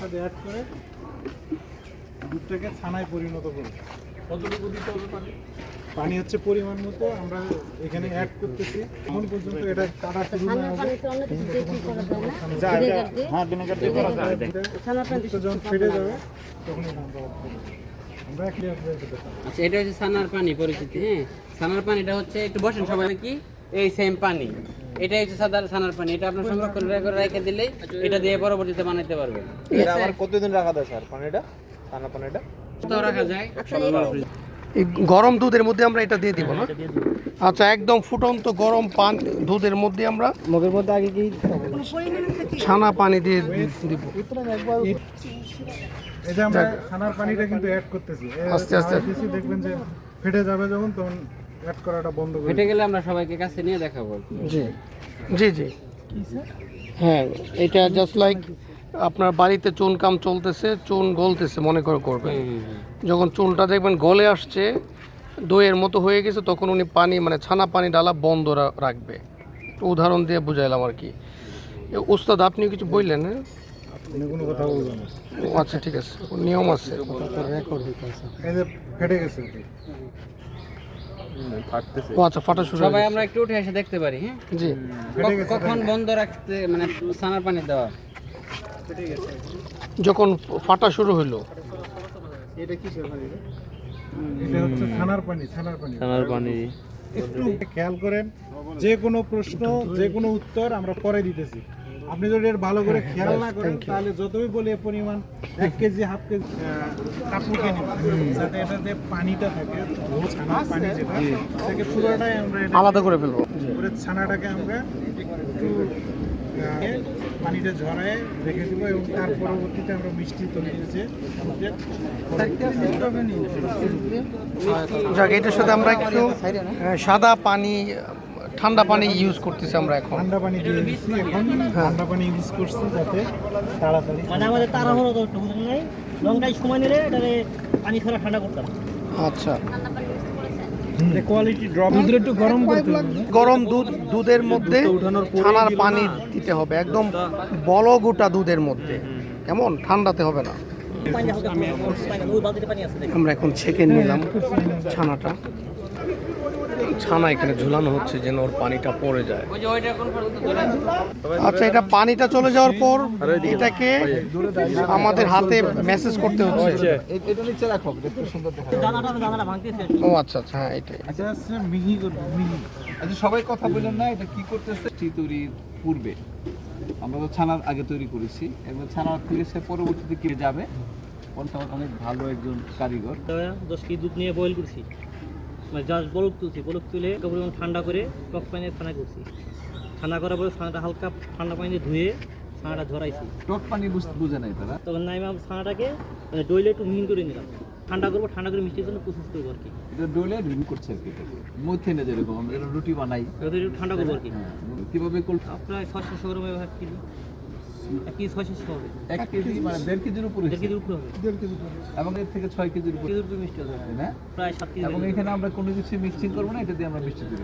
সাথে অ্যাড করে দুধটাকে ছানায় পরিণত করব। কতটুকু দিতে হবে পানি? পানি হচ্ছে পরিমাণ মতো আমরা এখানে অ্যাড করতেছি। এখন পর্যন্ত এটা কাটা শুরু না হবে। যায় হ্যাঁ ভিনেগার দিয়ে করা যায়। ছানার পানি দুধটা যখন ফেটে যাবে তখন আমরা আচ্ছা এটা হচ্ছে সানার পানি পরিচিতি হ্যাঁ? সানার পানিটা হচ্ছে একটু বসেন সবাই কি এই সেম পানি। এটাই হচ্ছে সাদা সানার পানি। এটা আপনার সংরক্ষণ করে রেখে দিলে এটা দিয়ে পরবর্তীতে বানাইতে পারবেন। আছে আবার কতদিন রাখা যায় স্যার পানিটা? ঠান্ডা পানিটা? তো রাখা যায়? গরম দুধের মধ্যে আমরা এটা দিয়ে দিব না। আচ্ছা একদম ফুটন্ত গরম পান দুধের মধ্যে আমরা মগের মধ্যে আগে কি ছানা পানি দিয়ে দিব। এই যে আমরা ছানার পানিটা কিন্তু অ্যাড করতেছি। আস্তে আস্তে। দেখবেন যে ফেটে যাবে যখন তখন অ্যাড করাটা বন্ধ করে ফেটে গেলে আমরা সবাইকে কাছে নিয়ে দেখাবো জি। জি জি। হ্যাঁ এটা জাস্ট লাইক আপনার বাড়িতে চুন কাম চলতেছে চুন গলতেছে মনে করে করবেন। যখন চুনটা দেখবেন গলে আসছে দইয়ের মতো হয়ে গেছে তখন উনি পানি মানে ছানা পানি ডালা বন্ধ রাখবে। উদাহরণ দিয়ে বুঝাইলাম আর কি। উস্তাদ আপনি কিছু বললেন হ্যাঁ? কোনো কথা বলবেন ও আচ্ছা ঠিক আছে। নিয়ম আছে। এই যে ফেটে গেছে। ফাটতেছে ও আচ্ছা ফাটা শুরু হয়ে সবাই আমরা একটু উঠে এসে দেখতে পারি হ্যাঁ? জি। কখন বন্ধ রাখতে মানে সানার পানি দেওয়া? যখন ফাটা শুরু হলো এটা হচ্ছে ছানার পানি ছানার পানি। ছানার পানি। একটু খেয়াল করেন যে কোনো প্রশ্ন যে কোনো উত্তর আমরা পরে দিতেছি। আপনি যদি এর ভালো করে খেয়াল না করেন তাহলে যতই বলে পরিমাণ এক কেজি হাফ কেজি কাপুকে নেবেন। যাতে এটা যে পানিটা থাকে ও ছানার পানি যেটা সেটাকে পুরোটাই আমরা এটা আলাদা করে ফেলব। করে ছানাটাকে আমরা একটু পানিটা ঝরায় রেখে দেবো এবং তার পরবর্তীতে আমরা মিষ্টি তৈরি যে যাক এটার সাথে আমরা একটু সাদা পানি ঠান্ডা পানি ইউজ করতেছি আমরা এখন। ঠান্ডা পানি দিয়ে দিচ্ছি এখন। ঠান্ডা পানি ইউজ করছি যাতে তাড়াতাড়ি মানে আমাদের তাড়াহুড়ো তো একটু নাই। লং টাইম সময় নিলে এটাকে পানি ছাড়া ঠান্ডা করতাম আচ্ছা। কোয়ালিটি ড্রপ দুধের একটু গরম করতে হবে। গরম দুধ দুধের মধ্যে ছানার পানি দিতে হবে। একদম বলগোটা দুধের মধ্যে। কেমন? ঠান্ডাতে হবে না। আমরা এখন ছেঁকে নিলাম ছানাটা। ছানা এখানে ঝুলানো হচ্ছে যেন ওর পানিটা পড়ে যায়। ওই যে ওইটা কোন পর্যন্ত ধরে আছে? আচ্ছা এটা পানিটা চলে যাওয়ার পর এটাকে আমাদের হাতে মেসেজ করতে হচ্ছে। এটা নিচে রাখো দেখতে সুন্দর দেখা দানাটা দানাটা ভাঙতেছে। ও আচ্ছা আচ্ছা হ্যাঁ এটাই। আচ্ছা আচ্ছা মিহি করব মিহি। আচ্ছা সবাই কথা বললেন না এটা কি করতেছে? তৈরির পূর্বে। আমরা তো ছানার আগে তৈরি করেছি। এবং ছানার থেকে সে পরবর্তীতে কে যাবে? অনেক ভালো একজন কারিগর। দশ কেজি দুধ নিয়ে বয়েল করছি? মানে জাস্ট বলক তুলছি বলক তুলে পরিমাণ ঠান্ডা করে টক পানিতে ছানা করছি। ঠান্ডা করার পরে ছানাটা হালকা ঠান্ডা পানি দিয়ে ধুয়ে ছানাটা ঝরাইছি। টক পানি বুঝ- নাই তারা? তখন নাইমে আমি ছানাটাকে মানে ডইলে একটু মিহিন করে নিলাম। ঠান্ডা করব ঠান্ডা করে মিষ্টির জন্য প্রসেস করব আর কি। এটা ডোলে রিভিউ করছে আর কি মধ্যে যেরকম আমরা রুটি বানাই। ঠান্ডা করব আর কি। হ্যাঁ, কীভাবে করল প্রায় সাতশো গ্রাম এক কেজি এক সাতশো হবে। এক কেজি মানে দেড় কেজির উপরে দেড় কেজির উপরে হবে। এবং এর থেকে ছয় কেজির উপরে কেজির উপরে মিষ্টি হবে না? প্রায় সাত কেজি এবং এখানে আমরা কোনো কিছু মিক্সিং করব না এটা দিয়ে আমরা মিষ্টি করব।